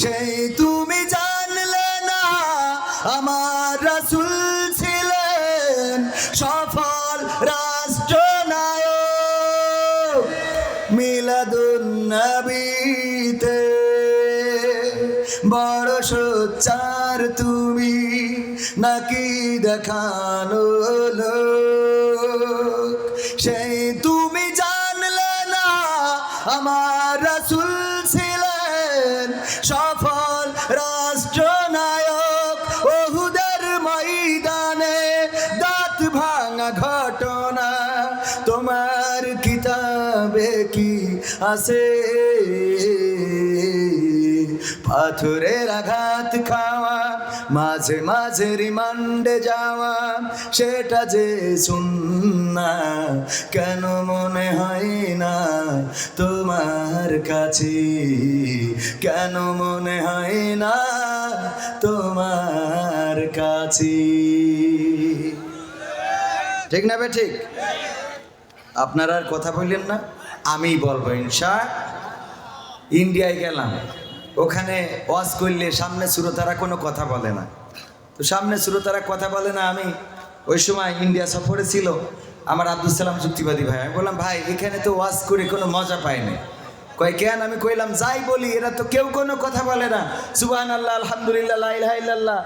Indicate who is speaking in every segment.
Speaker 1: সেই তুমি জানলে না, আমার রাসুল ছিলেন সফল রাষ্ট্রনায়ক মিলাদুন নবীতে। বড় সোচ্চার তুমি নাকি দেখানো লোক? সেই তুমি জানলে না, আমার রাসুল ছিলেন আছে পাথরের আঘাত খাওয়া, মাঝে মাঝে রিমান্ডে যাওয়া, সেটা যে শুননা কেন মনে হয় না তোমার কাছে? কেন মনে হয় না তোমার কাছে? ঠিক না বে, ঠিক? আপনারা আর কথা বললেন না। আমি বলব, ইনশা ইন্ডিয়ায় গেলাম। ওখানে ওয়াজ করলে সামনে শ্রোতারা কোনো কথা বলে না। তো সামনে শ্রোতারা কথা বলে না, আমি ওই সময় ইন্ডিয়া সফরে ছিল, আমার আব্দুল সালাম যুক্তিবাদী ভাই। আমি বললাম, ভাই, এখানে তো ওয়াজ করে কোনো মজা পাইনি। কয়, কেন? আমি কইলাম, যাই বলি, এরা তো কেউ কোনো কথা বলে না। সুবাহ আল্লাহ আলহামদুলিল্লাহ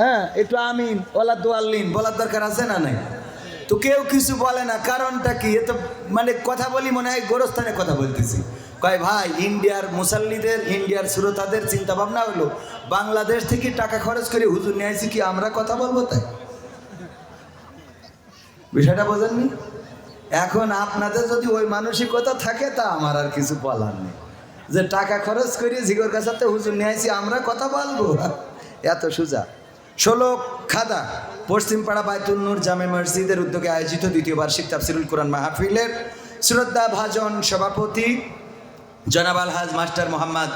Speaker 1: হ্যাঁ একটু আমিন ওলা দোয়াল্লিন, বলার দরকার আছে না নাই? তো কেউ কিছু বলে না, কারণটা কি? এ তো মানে কথা বলি মনে হয় গোরস্থানে কথা বলতেছি। কয়, ভাই, ইন্ডিয়ার মুসাল্লিদের, ইন্ডিয়ার শ্রোতাদের চিন্তা ভাবনা হলো, বাংলাদেশ থেকে টাকা খরচ করে হুজুর নিয়ে আসি কি আমরা কথা বলব তাই? বিষয়টা বোঝেননি? এখন আপনাদের যদি ওই মানসিকতা থাকে তা আমার আর কিছু বলার নেই। যে টাকা খরচ করে জিগর কাছাতে হুজুর নিয়ে আসি আমরা কথা বলব। এত সোজা। ষোলো, খাদা। পশ্চিমপাড়া বাইতুল নূর জামে মসজিদের উদ্যোগে আয়োজিত দ্বিতীয় বার্ষিক তাফসিরুল কোরআন মাহফিলের শ্রদ্ধা ভাজন সভাপতি জনাব আলহাজ মাস্টার মোহাম্মদ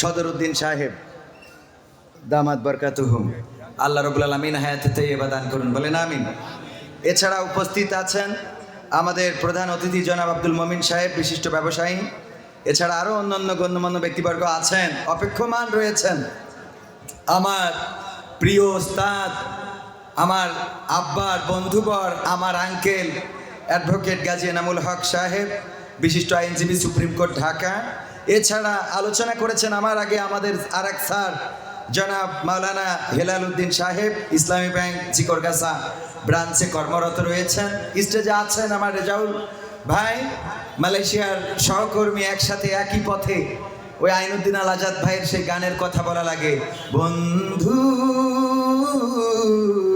Speaker 1: সদরউদ্দিন সাহেব। দামাদ বরকাতুহুম। আল্লাহ রবুল আলমিন হায়াতে তৈবা দান করুন বলেন, আমিন। এছাড়া উপস্থিত আছেন আমাদের প্রধান অতিথি জনাব আব্দুল মমিন সাহেব, বিশিষ্ট ব্যবসায়ী। এছাড়া আরও অন্যান্য গণ্যমান্য ব্যক্তিবর্গ আছেন, অপেক্ষমান রয়েছেন। আমার প্রিয় ওস্তাদ আমার আব্বার বন্ধুবর, আমার আঙ্কেল, অ্যাডভোকেট গাজী এনামুল হক সাহেব, বিশিষ্ট আইনজীবী সুপ্রিম কোর্ট ঢাকা। এছাড়া আলোচনা করেছেন আমার আগে আমাদের আর এক স্যার, জনাব মাওলানা হেলাল উদ্দিন সাহেব, ইসলামী ব্যাংক জিকরগাছা ব্রাঞ্চে কর্মরত রয়েছেন। স্টেজে আছেন আমার রেজাউল ভাই, মালয়েশিয়ার সহকর্মী একসাথে একই পথে। ওই আইনুদ্দিন আল আজাদ ভাইয়ের সেই গানের কথা বলা লাগে, বন্ধু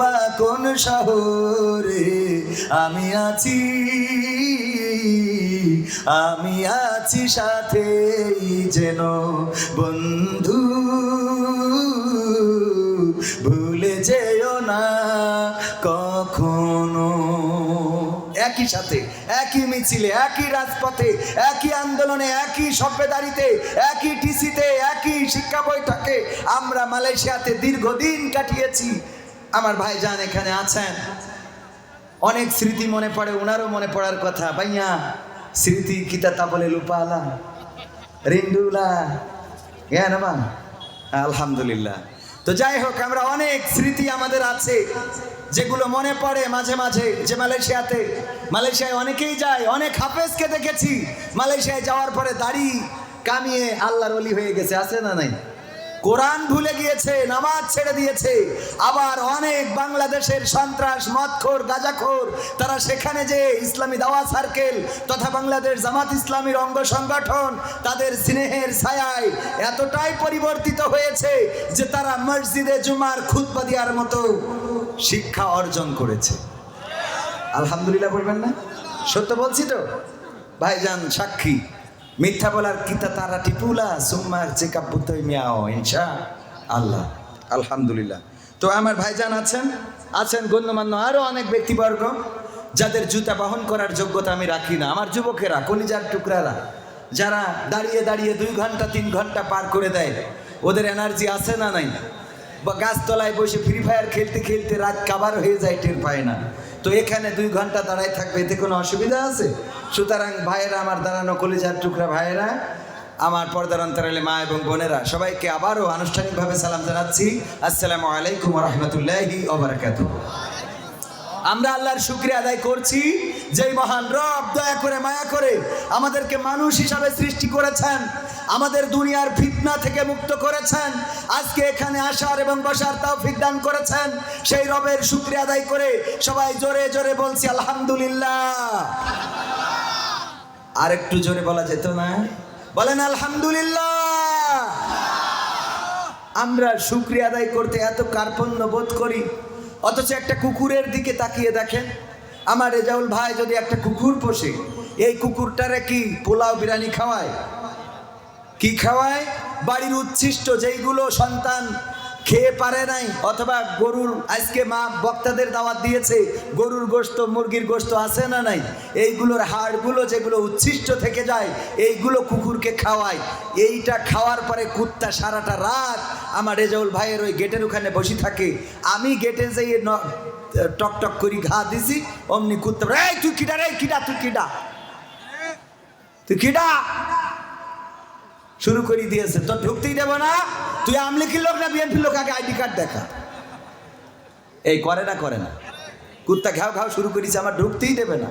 Speaker 1: কেবা কোন শহরে আমি আছি? আমি আছি সাথে যেন বন্ধু। ভুলে যেও না কখনো। একই সাথে, একই মিছিলে, একই রাজপথে, একই আন্দোলনে, একই সভ্যদারিতে একই টিসিতে একই শিক্ষা বৈঠকে আমরা মালয়েশিয়াতে দীর্ঘদিন কাটিয়েছি। আমার ভাইজান এখানে আছেন। অনেক স্মৃতি মনে পড়ে ওনারও মনে পড়ার কথা। ভাইয়া, স্মৃতি কিতা তা বলে লুপালা রিন্ডুলা জ্ঞান আলহামদুলিল্লাহ। তো তো যাই হোক, আমরা অনেক স্মৃতি আমাদের আছে, যেগুলো মনে পড়ে মাঝে মাঝে, যে মালয়েশিয়াতে। মালয়েশিয়ায় অনেকেই যায়, অনেক হাফেজকে দেখেছি। মালয়েশিয়ায় যাওয়ার পরে দাড়ি কামিয়ে আল্লাহর অলি হয়ে গেছে, আছে না নাই? কোরআন ভুলে গিয়েছে, নামাজ ছেড়ে দিয়েছে। আবার অনেক বাংলাদেশের সন্ত্রাস, মদখোর, গাজাখোর, তারা সেখানে যে ইসলামী দাওয়া সার্কেল তথা বাংলাদেশ জামাত ইসলামীর অঙ্গ সংগঠন, তাদের স্নেহের ছায়ায় এতটাই পরিবর্তিত হয়েছে যে তারা মসজিদে জুমার খুতবা দেওয়ার মতো শিক্ষা অর্জন করেছে। আলহামদুলিল্লাহ বলবেন না? সত্য বলছি তো? ভাইজান সাক্ষী। মিথ্যা বলার কিতা তারা টিপুলা সুম্মার চেকআপ বুদ্ধই মিয়াও, ইনশা আল্লাহ। আলহামদুলিল্লাহ। তো আমার ভাইজান আছেন আছেন গণ্যমান্য আরও অনেক ব্যক্তিবর্গ, যাদের জুতা বহন করার যোগ্যতা আমি রাখি না। আমার যুবকেরা, কলিজার টুকরারা, যারা দাঁড়িয়ে দাঁড়িয়ে দুই ঘণ্টা, তিন ঘণ্টা পার করে দেয়, ওদের এনার্জি আছে না নাই? বা গাছতলায় বসে ফ্রি ফায়ার খেলতে খেলতে রাত কাবার হয়ে যায়, টের পায় না। তো এখানে দুই ঘণ্টা দাঁড়ায় থাকবে, এতে কোনো অসুবিধা আছে? সুতরাং ভাইয়েরা, আমার দাঁড়ানো কলিজার টুকরা ভাইয়েরা, আমার পর্দার অন্তরালে মা এবং বোনেরা, সবাইকে আবারও আনুষ্ঠানিকভাবে সালাম জানাচ্ছি। আসসালামু আলাইকুম রহমতুল্লাহি ওবরাকাতুহ। আমরা আল্লাহর শুক্রিয়া আদায় করছি, যেই মহান রব দয়া করে, মায়া করে আমাদেরকে মানুষ হিসাবে সৃষ্টি করেছেন। আমাদের দুনিয়ার ফিতনা থেকে মুক্ত করেছেন। আজকে এখানে আসার এবং বসার তৌফিক দান করেছেন। সেই রবের শুক্রিয়া আদায় করে সবাই জোরে জোরে বলছি, আলহামদুলিল্লাহ। আর একটু জোরে বলা যেত না? বলেন, আলহামদুলিল্লাহ। আমরা শুক্রিয়া আদায় করতে এত কার্পণ্য বোধ করি। অথচ একটা কুকুরের দিকে তাকিয়ে দেখেন। আমার রেজাউল ভাই যদি একটা কুকুর পোষে, এই কুকুরটারে কি পোলাও বিরিয়ানি খাওয়ায়? কি খাওয়ায়? বাড়ির উচ্ছিষ্ট যেইগুলো সন্তান খেয়ে পারে নাই, অথবা গরুর, আজকে মা বক্তাদের দাওয়াত দিয়েছে, গরুর গোস্ত মুরগির গোস্ত আছে না নাই? এইগুলোর হাড়গুলো যেগুলো উচ্ছিষ্ট থেকে যায়, এইগুলো কুকুরকে খাওয়ায়। এইটা খাওয়ার পরে কুত্তা সারাটা রাত আমার রেজাউল ভাইয়ের ওই গেটের ওখানে বসে থাকে। আমি গেটে যেয়ে ন- টক টক করি, ঘা দিছি, অমনি কুত্তা এই, তুই কিডা রে? কিডা, তুই কিডা? তুই কিডা? শুরু করে দিয়েছে। তো ঢুকতেই দেবো না। তুই আমলিকির লোক না বিএনপির লোক? আগে আইডি কার্ড দেখা। এই করে না করে না। কুত্তা ঘাও ঘাও শুরু করেছে, আমার ঢুকতেই দেবে না।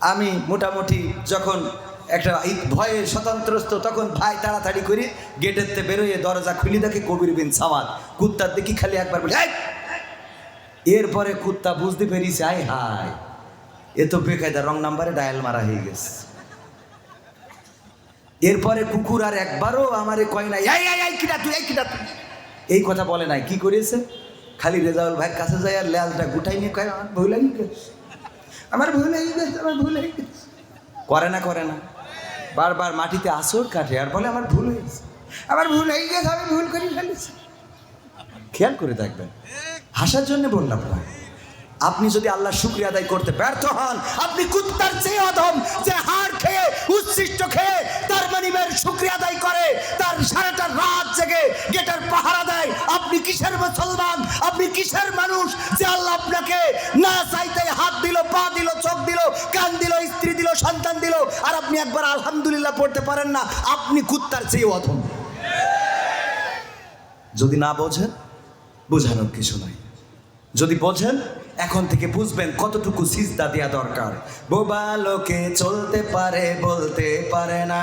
Speaker 1: আমি মোটামুটি যখন একটা ভয়ে স্বতন্ত্রস্ত, তখন ভাই তাড়াতাড়ি করে, গেটের তে বেরোয়, দরজা খুলি দেখে কবির বিন সামাদ। কুত্তার দেখি খালি একবার বলে! এরপরে কুত্তা বুঝতে পেরেছে, আয় হায়! এ তো বেকায়দা রং নাম্বারে ডায়াল মারা হয়ে গেছে। এরপরে কুকুর আর একবারও আমারে কয় না, এই এই কিটা তুই কিটা তুই? এই কথা বলে নাই। কি করেছে খালি রেজাউল ভাইয়ের কাছে যায় আর লেলটা গুটাই নিয়ে কয়, আমার ভুল হয়ে গেছে, আমার ভুল হয়ে গেছে, আমার ভুল হয়ে গেছে। করে না করে না। বারবার মাটিতে আসর কাটে আর বলে, আমার ভুল হয়েছে আমার ভুল হয়ে গেছে, আমি ভুল করে ফেলেছি। খেয়াল করে দেখবেন। হাসার জন্য বললাম না। আপনি যদি আল্লাহ শুক্রিয়া আদায় করতে ব্যর্থ হন, আপনি কুত্তার চেয়ে অধম যে হাড় খেয়ে, উচ্ছিষ্ট খেয়ে, তার মানিবের শুক্রিয়া আদায় করে, তার সারাটা রাত জেগে গেটার পাহারা দেয়। আপনি কিসের মুসলমান? আপনি কিসের মানুষ? যে আল্লাহ আপনাকে না চাইতে হাত দিল, পা দিল, চোখ দিল, কান দিল, স্ত্রী দিল, সন্তান দিল, আর আপনি একবার আলহামদুলিল্লাহ পড়তে পারেন না, আপনি কুত্তার চেয়ে অধম। যদি না বোঝেন, বোঝানোর কিছু নাই। যদি বোঝেন এখন থেকে বুঝবেন কতটুকু সিজদা দেওয়া দরকার। বোবা লোকে চলতে পারে বলতে পারে না।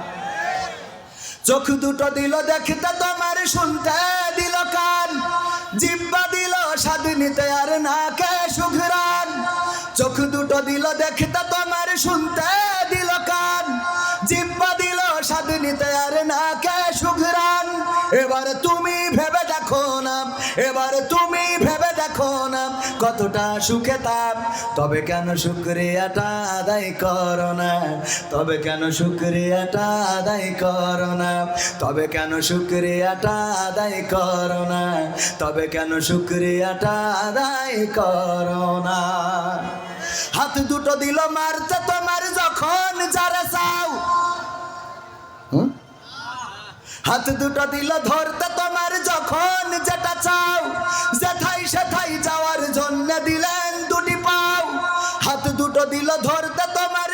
Speaker 1: চোখ দুটো দিল দেখতে তোমার, শুনতে দিল কান। জিব্বা দিল স্বাদ নিতে আর না কে সুঘরান চোখ দুটো দিল দেখতে তোমার, শুনতে কতটা সুখে তাপ? তবে কেন শুক্রিয়াটা আদায় করো না? তবে কেন শুক্রিয়াটা আদায় করো না? তবে কেন শুক্রিয়াটা আদায় করো না? তবে কেন শুক্রিয়াটা আদায় করো না? হাত দুটো দিল মারতে তোমার যখন যারা চাও? হাত দুটো দিল ধরতে তোমার যখন যেটা চাও। সেথাই যাওয়ার জন্য দিলেন দুটি পাও। হাত দুটো দিল ধরতে তোমার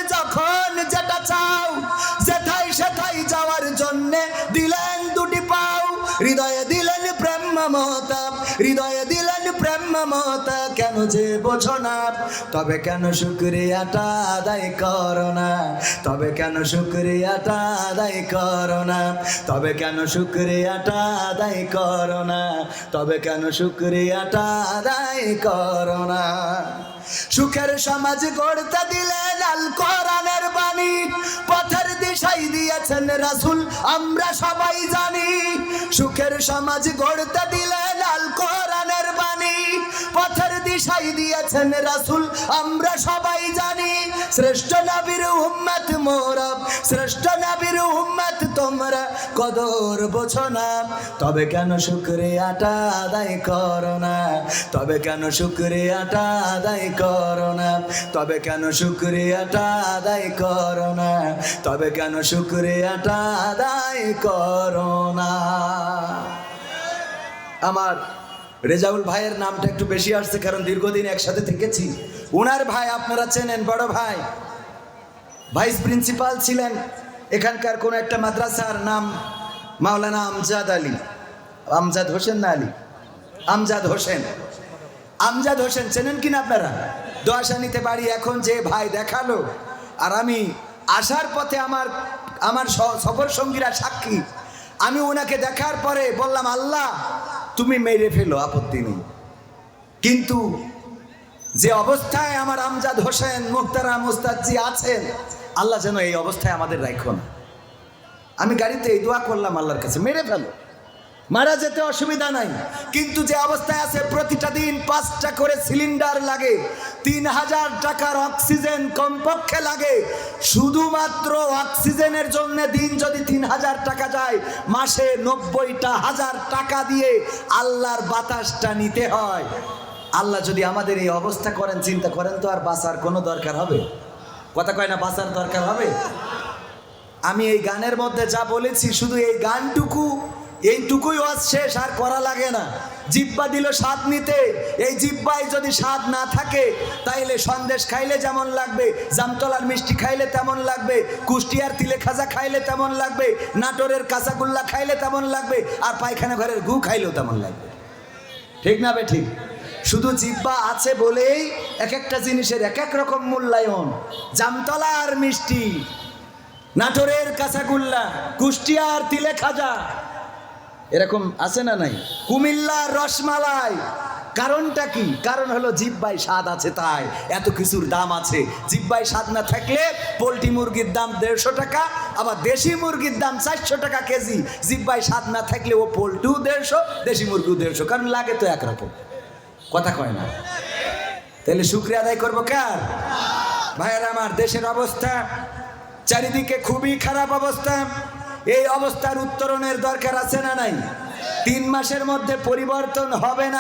Speaker 1: যে বোঝো না? তবে কেন শুক্রিয়াটা আদায় করো না? তবে কেন শুক্রিয়াটা আদায় করো না? তবে কেন শুক্রিয়াটা আদায় করো না? তবে কেন শুক্রিয়াটা আদায় করো না? সুখের সমাজ গড়তে দিলেন আল কোরআনের বাণী। পথের দিশাই দিয়েছেন রাসূল, আমরা সবাই জানি। সুখের সমাজ গড়তে দিলেন আল কোরআনের বাণী, পথের দিশাই দিয়েছেন রাসূল, আমরা সবাই জানি, শ্রেষ্ঠ নবীর উম্মত মোরা, শ্রেষ্ঠ নবীর উম্মত তোমরা, কদর বোঝো না, তবে কেন শুক্রিয়াটা আদায় করো না, তবে কেন শুক্রিয়াটা আদায় করো না, তবে কেন শুক্রিয়াটা আদায় করো না, তবে কেন শুক্রিয়াটা আদায় করো না। আমার রেজাউল ভাইয়ের নামটা একটু বেশি আসছে, কারণ দীর্ঘদিন একসাথে থেকেছি। ওনার ভাই আপনারা চেনেন, বড় ভাই। ভাইস প্রিন্সিপাল ছিলেন এখানকার কোন একটা মাদ্রাসার নাম, মাওলানা আমজাদ আলী। আমজাদ হোসেন না আলী? আমজাদ হোসেন। আমজাদ হোসেন, চেনেন কিনা আপনারা? দোয়াশানিতে বাড়ি এখন যে ভাই দেখাল। আর আমি আসার পথে আমার আমার সফর সঙ্গীরা সাক্ষী। আমি ওনাকে দেখার পরে বললাম, আল্লাহ তুমি মেরে ফেলো, আপত্তি নেই। কিন্তু যে অবস্থায় আমার আমজাদ হোসেন, মুক্তারা মুস্তাদজি আছেন, আল্লাহ যেন এই অবস্থায় আমাদের রাখো না। আমি গাড়িতে এই দোয়া করলাম আল্লাহর কাছে, মেরে ফেলো। মারা যেতে অসুবিধা নাই। কিন্তু যে অবস্থায় আছে, প্রতিটা দিন পাঁচটা করে সিলিন্ডার লাগে, তিন হাজার টাকার অক্সিজেন কমপক্ষে লাগে। শুধুমাত্র অক্সিজেনের জন্য দিন যদি তিন হাজার টাকা যায়, মাসে নব্বইটা হাজার টাকা দিয়ে আল্লাহর বাতাসটা নিতে হয়। আল্লাহ যদি আমাদের এই অবস্থা করেন, চিন্তা করেন তো আর বাঁচার কোনো দরকার হবে? কথা কয় না, বাঁচার দরকার হবে? আমি এই গানের মধ্যে যা বলেছি, শুধু এই গানটুকু এইটুকুই ওয়াজ শেষ, আর করা লাগে না। জিব্বা দিল স্বাদ নিতে। এই জিব্বায় যদি স্বাদ না থাকে, তাইলে সন্দেশ খাইলে যেমন লাগবে, জামতলার মিষ্টি খাইলে তেমন লাগবে, কুষ্টিয়ার তিলে খাজা খাইলে তেমন লাগবে, নাটোরের কাঁচাগুল্লা খাইলে তেমন লাগবে, আর পায়খানা ঘরের গু খাইলেও তেমন লাগবে। ঠিক না বে, ঠিক? শুধু জিব্বা আছে বলেই এক একটা জিনিসের এক এক রকম মূল্যায়ন। জামতলার মিষ্টি, নাটোরের কাঁচাগুল্লা, কুষ্টিয়ার তিলে খাজা। এরকম আছে না নাই? কুমিল্লার রসমালাই। কারণটা কি? কারণ হলো জিব্বাই স্বাদ আছে তাই। এত কিছুর দাম আছে। জিব্বাই স্বাদ না থাকলে পোলট্রি মুরগির দাম দেড়শো টাকা, আবার দেশি মুরগির দাম চারশো টাকা কেজি। জিব্বাই স্বাদ না থাকলে ও পোলট্রিও দেড়শো, দেশি মুরগিও দেড়শো। কারণ লাগে তো একরকম। কথা কয় না? তাহলে শুক্রিয়া আদায় করব কার? ভাইয়ের আমার দেশের অবস্থা, চারিদিকে খুবই খারাপ অবস্থা। এই অবস্থার উত্তরণের দরকার আছে না নাই? তিন মাসের মধ্যে পরিবর্তন হবে না